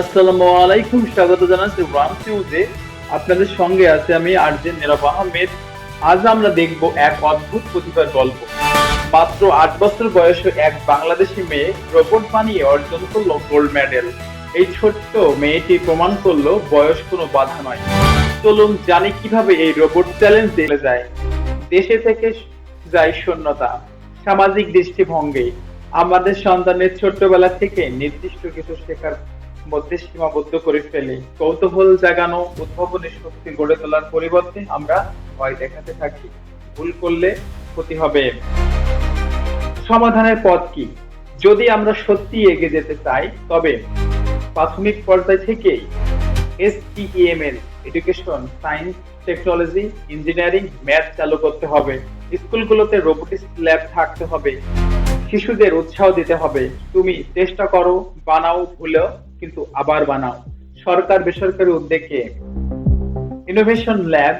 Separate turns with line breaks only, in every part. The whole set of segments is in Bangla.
আসসালামু আলাইকুম, স্বাগত জানাচ্ছি রামস নিউজে আপনাদের সঙ্গে আছে আমি আরজে নীরব আহমেদ। আজ আমরা দেখব এক অদ্ভুত প্রতিভার গল্প। মাত্র আট বছর বয়সে এক বাংলাদেশি মেয়ে রোবট বানিয়ে অর্জন করল গোল্ড মেডেল। এই ছোট্ট মেয়েটি প্রমাণ করল বয়স কোনো বাধা নয়। চলুন জানি কীভাবে এই রোবট চ্যালেঞ্জ দিলে যায়। দেশে থেকে যায় শূন্যতা, সামাজিক দৃষ্টিভঙ্গি। আমাদের সন্তানের ছোট্টবেলা থেকে নির্দিষ্ট কিছু শেখার মধ্যে সীমাবদ্ধ করে ফেলে। কৌতূহল জাগানো উদ্ভাবনী শক্তি গড়ে তোলার পরিবর্তে আমরা ভয় দেখাতে থাকি। ভুল করলে ক্ষতি হবে। সমাধানের পথ কি? যদি আমরা সত্যি এগিয়ে যেতে চাই, তবে প্রাথমিক পর্যায় থেকেই STML education, science, technology, engineering, math চালু করতে হবে। স্কুলগুলোতে রোবোটিক্স ল্যাব থাকতে হবে। শিশুদের উৎসাহ দিতে হবে। তুমি চেষ্টা করো, বানাও, ভুলেও কিন্তু আবার বানাও। সরকার বেসরকারি উদ্যোগে innovation lab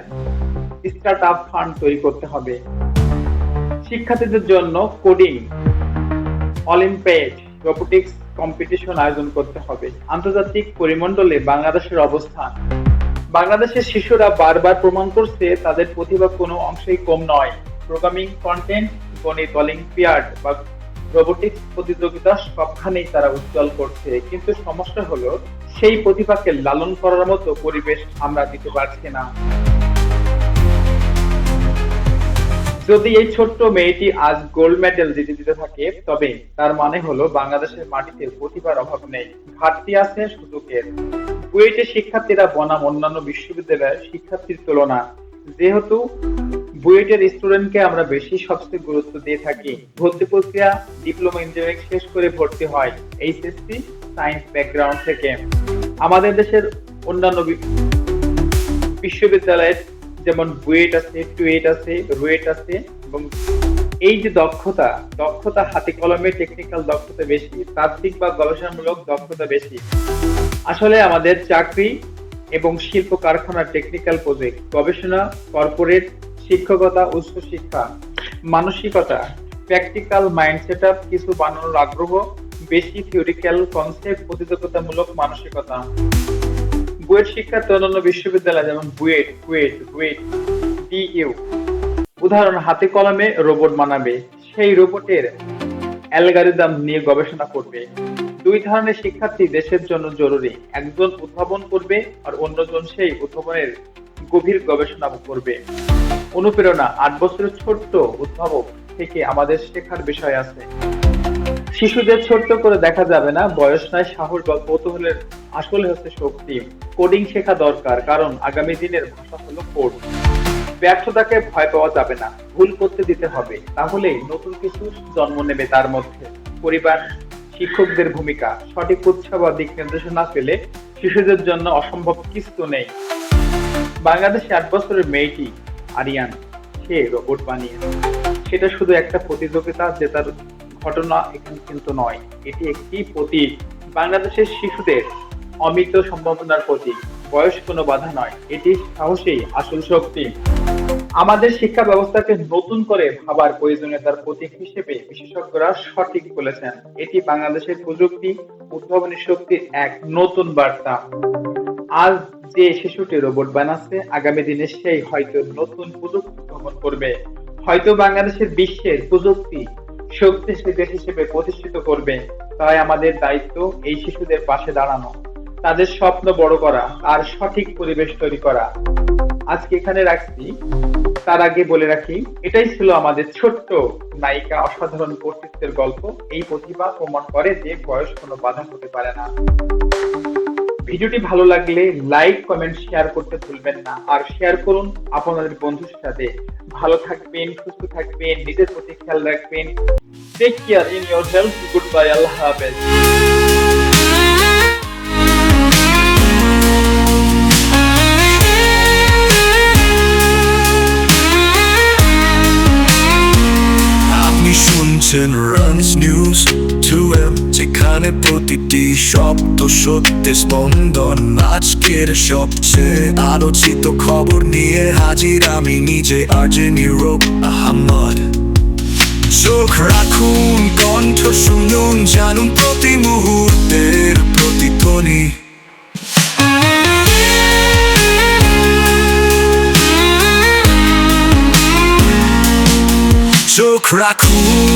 startup fund তৈরি করতে হবে। শিক্ষার্থীদের জন্য কোডিং অলিম্পিয়াড রোবোটিক্স কম্পিটিশন আয়োজন করতে হবে। আন্তর্জাতিক পরিমণ্ডলে বাংলাদেশের অবস্থান। বাংলাদেশের শিশুরা বারবার প্রমাণ করছে তাদের প্রতিভা কোনো অংশেই কম নয়। প্রোগ্রামিং কন্টেন্ট গণিত অলিম্পিয়াড বা রোবোটিক্স প্রতিযোগিতা সবখানেই তারা উজ্জ্বল করছে। কিন্তু সমস্যা হলো, সেই প্রতিভাকে লালন করার মতো পরিবেশ আমরা দিতে পারছি না। যদি এই ছোট্ট মেয়েটি আজ গোল্ড মেডেল জিতে দিতে থাকে, তবে তার মানে হলো বাংলাদেশের মাটিতে প্রতিভার অভাব নেই। ঘাটতি আছে সুযোগের। বুয়েটে শিক্ষার্থীরা বনাম অন্যান্য বিশ্ববিদ্যালয়ের শিক্ষার্থীর তুলনা। যেহেতু বুয়েটের স্টুডেন্টকে আমরা বেশি সবচেয়ে গুরুত্ব দিয়ে থাকি। ভর্তি প্রক্রিয়া, ডিপ্লোমা ইঞ্জিনিয়ারিং শেষ করে ভর্তি হয় এইচএসসি, সায়েন্স ব্যাকগ্রাউন্ড থেকে। আমাদের দেশের অন্যান্য বিশ্ববিদ্যালয়ের যেমন বুয়েট আছে, টুয়েট আছে, রুয়েট আছে এবং এই যে দক্ষতা দক্ষতা হাতে কলমে টেকনিক্যাল দক্ষতা বেশি, তাত্ত্বিক বা গবেষণামূলক দক্ষতা বেশি। আসলে আমাদের চাকরি এবং শিল্প কারখানার টেকনিক্যাল প্রজেক্ট গবেষণা কর্পোরেট শিক্ষকতা, উচ্চ শিক্ষা, মানসিকতা প্র্যাকটিক্যাল মাইন্ড সেট কিছু বানানোর আগ্রহ, বেশি থিওরিক্যাল কনসেপ্ট প্রতিযোগিতামূলক মানসিকতা। বুয়েট শিক্ষার্থী অন্যান্য বিশ্ববিদ্যালয় যেমন বুয়েট, কুয়েট রুয়েট ডিইউ উদাহরণ, হাতে কলমে রোবট বানাবে, সেই রোবটের অ্যালগারিদম নিয়ে গবেষণা করবে। দুই ধরনের শিক্ষার্থী দেশের জন্য জরুরি, একজন উদ্ভাবন করবে আর অন্যজন সেই উদ্ভাবনের গভীর গবেষণা করবে। অনুপ্রেরণা আট বছরের ছোট্ট উদ্ভাবক থেকে আমাদের শেখার বিষয় আছে। শিশুদের ছোট্ট করে দেখা যাবে না, বয়স নয়, সাহস বা কৌতূহলের আসলে হচ্ছে শক্তি। কোডিং শেখা দরকার, কারণ আগামী দিনের ভাষা হলো কোড। ব্যর্থতাকে ভয় পাওয়া যাবে না, ভুল করতে দিতে হবে। তাহলেই নতুন কিছু জন্ম নেবে তার মধ্যে। পরিবার, শিক্ষকদের ভূমিকা, সঠিক উৎসাহ বা দিক নির্দেশনা পেলে শিশুদের জন্য অসম্ভব কিছু নেই। বাংলাদেশে আট বছরের মেয়েটি আরিয়ান, সে রোবট বানিয়ে সেটা শুধু একটা প্রতিযোগিতা জেতার ঘটনা এখানে কিন্তু নয়, এটি একটি প্রতীক। বাংলাদেশের শিশুদের অমিত সম্ভাবনার প্রতীক। বয়স কোনো বাধা নয়, এটি সাহসী আসল শক্তি। আমাদের শিক্ষা ব্যবস্থাকে নতুন করে ভাবার প্রয়োজনীয়তার প্রতীক হিসেবে বিশেষজ্ঞরা সঠিক বলেছেন। এটি বাংলাদেশের প্রযুক্তি, উদ্ভাবনী শক্তির এক নতুন বার্তা। আজ যে শিশুটি রোবট বানাচ্ছে, আগামী দিনে সেই হয়তো নতুন প্রযুক্তি গ্রহণ করবে। হয়তো বাংলাদেশের বিশ্বের প্রযুক্তি শক্তিশালী দেশ হিসেবে প্রতিষ্ঠিত করবে। তাই আমাদের দায়িত্ব এই শিশুদের পাশে দাঁড়ানো, তাদের স্বপ্ন বড় করা আর সঠিক পরিবেশ তৈরি করা। আজকে এখানে রাখছি, তার আগে বলে রাখি, এটাই ছিল আমাদের ছোট্ট নায়িকা অসাধারণ কর্তৃত্বের গল্প। এই প্রতিভা প্রমাণ করে যে বয়স কোনো বাধা হতে পারে না। ভিডিওটি ভালো লাগলে লাইক, কমেন্ট, শেয়ার করতে ভুলবেন না। আর শেয়ার করুন আপনাদের বন্ধুর সাথে। ভালো থাকবেন, সুস্থ থাকবেন, নিজের প্রতি খেয়াল রাখবেন। Take care in your health goodbye আল্লাহ হাফেজ।
টলারেন্স নিউজ টু এম যেখানে প্রতিটি শব্দ সত্যে স্পন্দন আজকের সবচেয়ে আলোচিত খবর নিয়ে হাজির আমি নিজে আর্জেন ইউরোপ আহমদ চোখ রাখুন কণ্ঠ শুনুন জানুন প্রতি মুহূর্তের প্রতিধ্বনি চোখ রাখুন